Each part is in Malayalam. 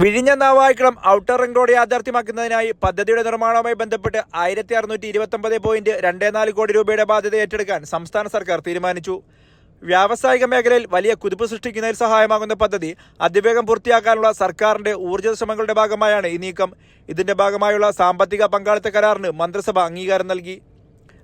വിഴിഞ്ഞ നാവായിക്കുളം ഔട്ടർ റിംഗ് റോഡ് യാഥാർത്ഥ്യമാക്കുന്നതിനായി പദ്ധതിയുടെ നിർമ്മാണവുമായി ബന്ധപ്പെട്ട് ആയിരത്തി അറുന്നൂറ്റി ഇരുപത്തി ഒമ്പത് പോയിന്റ് രണ്ട് നാല് കോടി രൂപയുടെ ബാധ്യത ഏറ്റെടുക്കാൻ സംസ്ഥാന സർക്കാർ തീരുമാനിച്ചു. വ്യാവസായിക മേഖലയിൽ വലിയ കുതിപ്പ് സൃഷ്ടിക്കുന്നതിൽ സഹായമാകുന്ന പദ്ധതി അതിവേഗം പൂർത്തിയാക്കാനുള്ള സർക്കാരിന്റെ ഊർജ ശ്രമങ്ങളുടെ ഭാഗമായാണ് ഈ നീക്കം. ഇതിന്റെ ഭാഗമായുള്ള സാമ്പത്തിക പങ്കാളിത്ത കരാറിന് മന്ത്രിസഭ അംഗീകാരം നൽകി.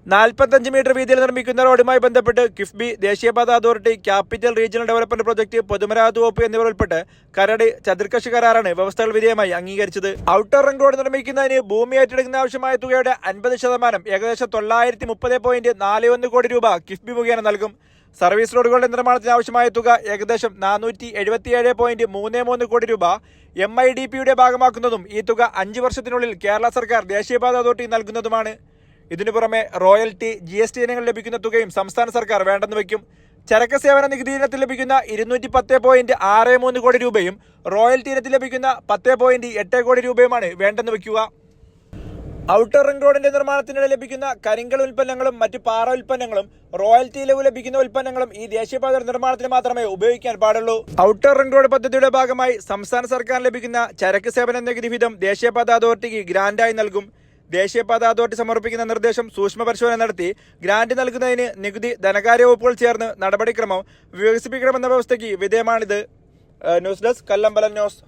നാൽപ്പത്തഞ്ച് മീറ്റർ വീതിയിൽ നിർമ്മിക്കുന്ന റോഡുമായി ബന്ധപ്പെട്ട് കിഫ്ബി ദേശീയപാത authority capital regional development project പൊതുമരാമത്ത് വകുപ്പ് എന്നിവർ ഉൾപ്പെട്ട് കരട് ചതുർക്കശി കരാറാണ് വ്യവസ്ഥകൾ വിധേയമായി അംഗീകരിച്ചത്. ഔട്ടർ റിംഗ് റോഡ് നിർമ്മിക്കുന്നതിന് ഭൂമി ഏറ്റെടുക്കുന്ന ആവശ്യമായ തുകയുടെ അൻപത് ശതമാനം ഏകദേശം തൊള്ളായിരത്തി മുപ്പത് പോയിന്റ് നാല് ഒന്ന് കോടി രൂപ കിഫ്ബി മുഖേന നൽകും. സർവീസ് റോഡുകളുടെ നിർമ്മാണത്തിന് ആവശ്യമായ തുക ഏകദേശം നാനൂറ്റി എഴുപത്തിയേഴ് പോയിന്റ് മൂന്ന് മൂന്ന് കോടി രൂപ. എം ഐ ഡി പിയുടെ ഭാഗമാക്കുന്നതും ഈ തുക അഞ്ച് വർഷത്തിനുള്ളിൽ കേരള സർക്കാർ ദേശീയപാത അതോറിറ്റി നൽകുന്നതുമാണ്. ഇതിനു പുറമെ റോയൽറ്റി ജി എസ് ടി ഇനങ്ങൾ ലഭിക്കുന്ന തുകയും സംസ്ഥാന സർക്കാർ വേണ്ടെന്ന് വയ്ക്കും. ചരക്ക് സേവന നികുതി ഇനത്തിൽ ലഭിക്കുന്ന ഇരുന്നൂറ്റി പത്ത് പോയിന്റ് ആറ് മൂന്ന് കോടി രൂപയും റോയൽറ്റി ഇനത്തിൽ ലഭിക്കുന്ന പത്ത് പോയിന്റ് എട്ട് കോടി രൂപയുമാണ് വേണ്ടെന്ന് വയ്ക്കുക. ഔട്ടർ റിംഗ് റോഡിന്റെ നിർമ്മാണത്തിനിടെ ലഭിക്കുന്ന കരിങ്കൽ ഉൽപ്പന്നങ്ങളും മറ്റ് പാറ ഉൽപ്പന്നങ്ങളും റോയൽറ്റി ഇലവ് ലഭിക്കുന്ന ഉൽപ്പന്നങ്ങളും ഈ ദേശീയപാത നിർമ്മാണത്തിന് മാത്രമേ ഉപയോഗിക്കാൻ പാടുള്ളൂ. ഔട്ടർ റിംഗ് റോഡ് പദ്ധതിയുടെ ഭാഗമായി സംസ്ഥാന സർക്കാർ ലഭിക്കുന്ന ചരക്ക് സേവന നികുതി വിധം ദേശീയപാത അതോറിറ്റിക്ക് ഗ്രാന്റായി നൽകും. ദേശീയപാത അതോറിറ്റി സമർപ്പിക്കുന്ന നിർദ്ദേശം സൂക്ഷ്മ പരിശോധന നടത്തി ഗ്രാന്റ് നൽകുന്നതിന് നികുതി ധനകാര്യ വകുപ്പുകൾ ചേർന്ന് നടപടിക്രമം വികസിപ്പിക്കണമെന്ന വ്യവസ്ഥയ്ക്ക് വിധേയമാണിത്. News desk Kallambalam news.